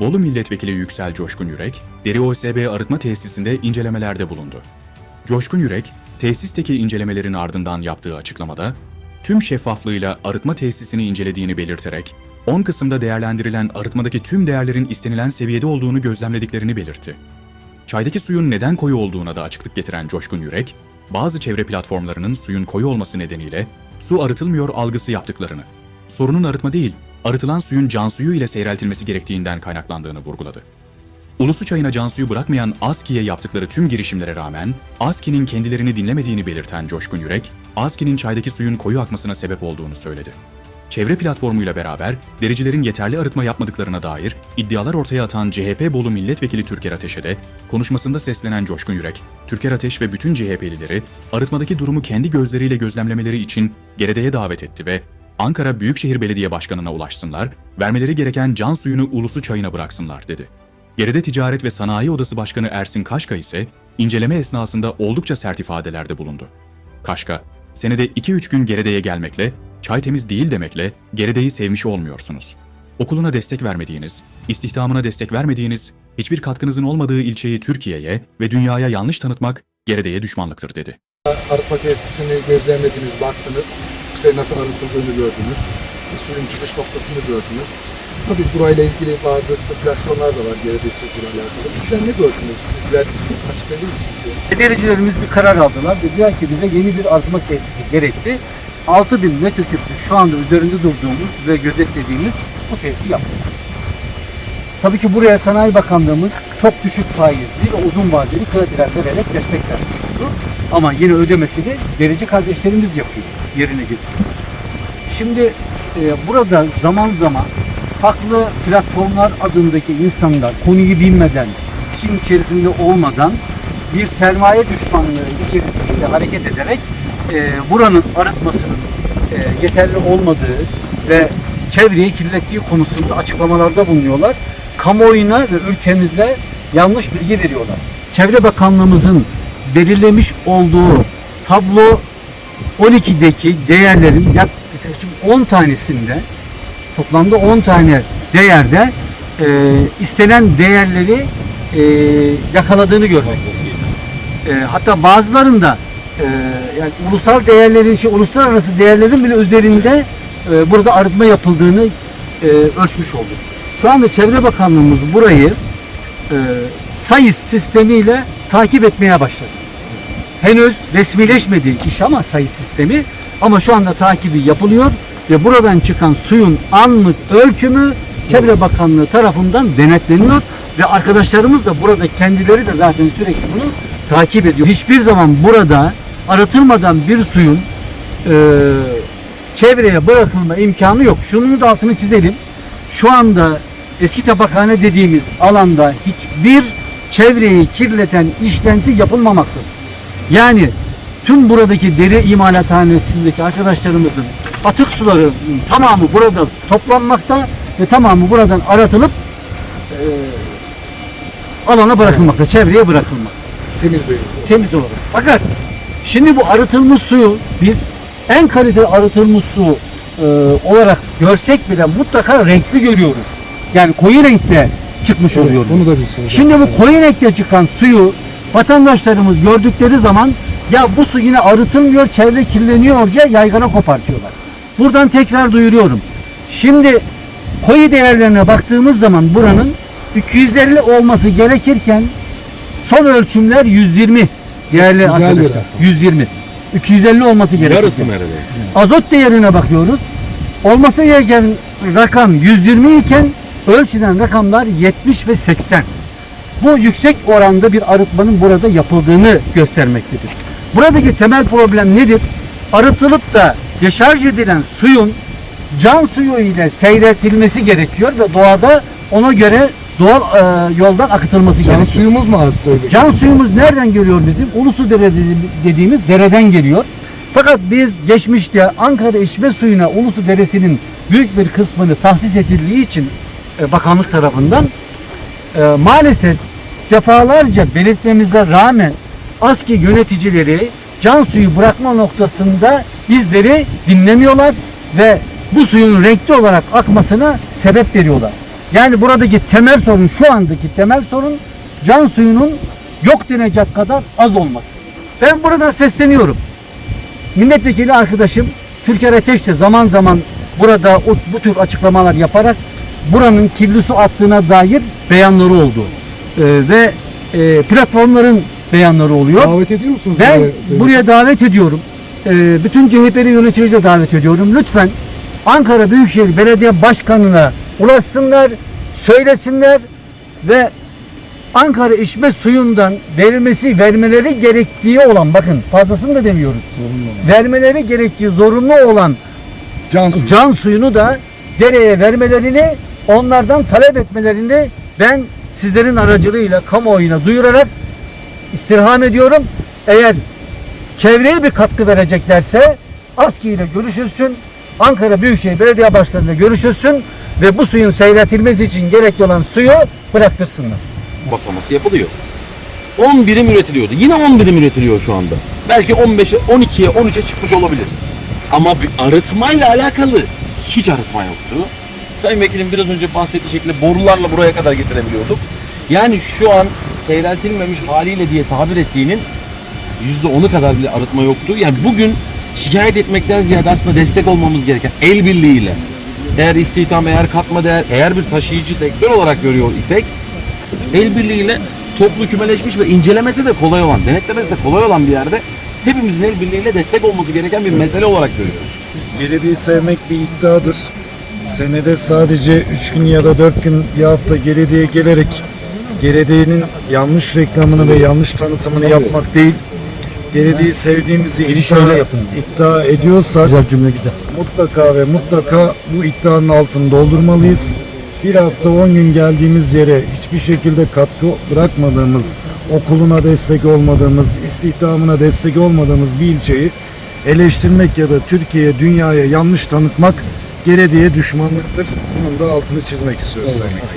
Bolu Milletvekili Yüksel Coşkun Yürek, Deri OSB arıtma tesisinde incelemelerde bulundu. Coşkun Yürek, tesisteki incelemelerin ardından yaptığı açıklamada, tüm şeffaflığıyla arıtma tesisini incelediğini belirterek, 10 Kasım'da değerlendirilen arıtmadaki tüm değerlerin istenilen seviyede olduğunu gözlemlediklerini belirtti. Çaydaki suyun neden koyu olduğuna da açıklık getiren Coşkun Yürek, bazı çevre platformlarının suyun koyu olması nedeniyle su arıtılmıyor algısı yaptıklarını, sorunun arıtma değil, arıtılan suyun can suyu ile seyreltilmesi gerektiğinden kaynaklandığını vurguladı. Ulusu çayına can suyu bırakmayan ASKİ'ye yaptıkları tüm girişimlere rağmen ASKİ'nin kendilerini dinlemediğini belirten Coşkun Yürek, ASKİ'nin çaydaki suyun koyu akmasına sebep olduğunu söyledi. Çevre platformuyla beraber dericilerin yeterli arıtma yapmadıklarına dair iddialar ortaya atan CHP Bolu Milletvekili Türker Ateş'e de konuşmasında seslenen Coşkun Yürek, Türker Ateş ve bütün CHP'lileri arıtmadaki durumu kendi gözleriyle gözlemlemeleri için Gerede'ye davet etti ve Ankara Büyükşehir Belediye Başkanı'na ulaşsınlar, vermeleri gereken can suyunu ulusu çayına bıraksınlar dedi. Gerede Ticaret ve Sanayi Odası Başkanı Ersin Kaşka ise inceleme esnasında oldukça sert ifadelerde bulundu. Kaşka, senede 2-3 gün Gerede'ye gelmekle, çay temiz değil demekle Gerede'yi sevmiş olmuyorsunuz. Okuluna destek vermediğiniz, istihdamına destek vermediğiniz, hiçbir katkınızın olmadığı ilçeyi Türkiye'ye ve dünyaya yanlış tanıtmak Gerede'ye düşmanlıktır dedi. Arıtma tesisini gözlemlediniz, baktınız. İşte nasıl arıtıldığını gördünüz. Suyun çıkış noktasını gördünüz. Tabii burayla ilgili bazı spekülasyonlar da var Gerede ilçesiyle alakalı. Sizler ne gördünüz? Sizler açıklayabilir misiniz? Dericilerimiz bir karar aldılar. Dediler ki bize yeni bir arıtma tesisi gerekli. 6000 metreküplük şu anda üzerinde durduğumuz ve gözetlediğimiz bu tesisi yaptık. Tabii ki buraya Sanayi Bakanlığımız çok düşük faizli ve uzun vadeli krediler vererek destek vermiş oldu. Ama yine ödemesini derici kardeşlerimiz yapıyor, yerine getiriyor. Şimdi e, burada zaman zaman farklı platformlar adındaki insanlar konuyu bilmeden, işin içerisinde olmadan bir sermaye düşmanlığı içerisinde hareket ederek e, buranın arıtmasının e, yeterli olmadığı ve çevreyi kirlettiği konusunda açıklamalarda bulunuyorlar. Kamuoyuna ve ülkemize yanlış bilgi veriyorlar. Çevre Bakanlığımızın belirlemiş olduğu tablo 12'deki değerlerin yaklaşık 10 tanesinde toplamda 10 tane değerde e, istenen değerleri e, yakaladığını görmektesiniz. E, hatta bazılarında e, yani ulusal değerlerin, şey, uluslararası değerlerin bile üzerinde e, burada arıtma yapıldığını e, ölçmüş olduk. Şu anda Çevre Bakanlığımız burayı e, sayıs sistemiyle takip etmeye başladı. Henüz resmileşmedi iş ama sayıs sistemi ama şu anda takibi yapılıyor ve buradan çıkan suyun anlık ölçümü Çevre Bakanlığı tarafından denetleniyor ve arkadaşlarımız da burada kendileri de zaten sürekli bunu takip ediyor. Hiçbir zaman burada arıtılmadan bir suyun e, çevreye bırakılma imkanı yok. Şunun da altını çizelim. Şu anda eski tabakhane dediğimiz alanda hiçbir çevreyi kirleten işlenti yapılmamaktadır. Yani tüm buradaki deri imalathanesindeki arkadaşlarımızın atık suları tamamı burada toplanmakta ve tamamı buradan aratılıp e, alana bırakılmakta, çevreye bırakılmakta Temiz bir temiz olarak. Fakat şimdi bu arıtılmış suyu biz en kaliteli arıtılmış su e, olarak görsek bile mutlaka renkli görüyoruz. Yani koyu renkte çıkmış Evet, oluyor. bunu da biz soracağız. Şimdi bu koyu renkte çıkan suyu vatandaşlarımız gördükleri zaman ya bu su yine arıtılmıyor, çevre kirleniyor diye yaygara kopartıyorlar. Buradan tekrar duyuruyorum. Şimdi koyu değerlerine baktığımız zaman buranın 250 olması gerekirken son ölçümler 120 değerli arkadaşlar. rakam. 120. 250 olması gerekirken. Yarısı neredeyse. Azot değerine bakıyoruz. Olması gereken rakam 120 iken ölçülen rakamlar 70 ve 80. Bu yüksek oranda bir arıtmanın burada yapıldığını göstermektedir. Buradaki temel problem nedir? Arıtılıp da deşarj edilen suyun can suyu ile seyretilmesi gerekiyor ve doğada ona göre doğal e, yoldan akıtılması Can gerekiyor. suyumuz mu az söyledik? Can suyumuz nereden geliyor bizim? Ulusu Dere dedi- dediğimiz dereden geliyor. Fakat biz geçmişte Ankara içme suyuna Ulusu Deresi'nin büyük bir kısmını tahsis edildiği için bakanlık tarafından e, maalesef defalarca belirtmemize rağmen ASKİ yöneticileri can suyu bırakma noktasında bizleri dinlemiyorlar ve bu suyun renkli olarak akmasına sebep veriyorlar. Yani buradaki temel sorun şu andaki temel sorun can suyunun yok denecek kadar az olması. Ben buradan sesleniyorum. Milletvekili arkadaşım Türker Ateş de zaman zaman burada o, bu tür açıklamalar yaparak buranın kirli su attığına dair beyanları oldu. Ee, ve e, platformların beyanları oluyor. Davet ediyor musunuz? Ben buraya buraya davet ediyorum. Ee, bütün CHP'li yöneticileri de davet ediyorum. Lütfen Ankara Büyükşehir Belediye Başkanı'na ulaşsınlar, söylesinler ve Ankara içme suyundan verilmesi, vermeleri gerektiği olan, bakın fazlasını da demiyoruz. Vermeleri gerektiği zorunlu olan Can suyu. can suyunu da dereye vermelerini, onlardan talep etmelerini ben sizlerin aracılığıyla kamuoyuna duyurarak istirham ediyorum. Eğer çevreye bir katkı vereceklerse ASKİ ile görüşülsün. Ankara Büyükşehir Belediye Başkanı ile görüşülsün ve bu suyun seyretilmesi için gerekli olan suyu bıraktırsınlar. baklaması yapılıyor. 10 birim üretiliyordu. Yine 10 birim üretiliyor şu anda. Belki 15'e, 12'ye, 13'e çıkmış olabilir. Ama bir arıtmayla alakalı hiç arıtma yoktu. Sayın Vekilim biraz önce bahsettiği şekilde borularla buraya kadar getirebiliyorduk. Yani şu an seyreltilmemiş haliyle diye tabir ettiğinin %10'u kadar bile arıtma yoktu. Yani bugün şikayet etmekten ziyade aslında destek olmamız gereken el birliğiyle eğer istihdam, eğer katma değer, eğer bir taşıyıcı sektör olarak görüyor isek el birliğiyle toplu kümeleşmiş ve incelemesi de kolay olan, denetlemesi de kolay olan bir yerde hepimizin el birliğiyle destek olması gereken bir mesele olarak görüyoruz. Belediye sevmek bir iddiadır. Senede sadece 3 gün ya da 4 gün bir hafta belediye gelerek belediyenin yanlış reklamını ve yanlış tanıtımını yapmak değil. Belediyeyi sevdiğimizi iddia, iddia ediyorsak Güzel cümle güzel. mutlaka ve mutlaka bu iddianın altını doldurmalıyız. Bir hafta 10 gün geldiğimiz yere hiçbir şekilde katkı bırakmadığımız, okuluna destek olmadığımız, istihdamına destek olmadığımız bir ilçeyi eleştirmek ya da Türkiye'ye, dünyaya yanlış tanıtmak belediye düşmanlıktır. Bunun da altını çizmek istiyoruz. Vekilim.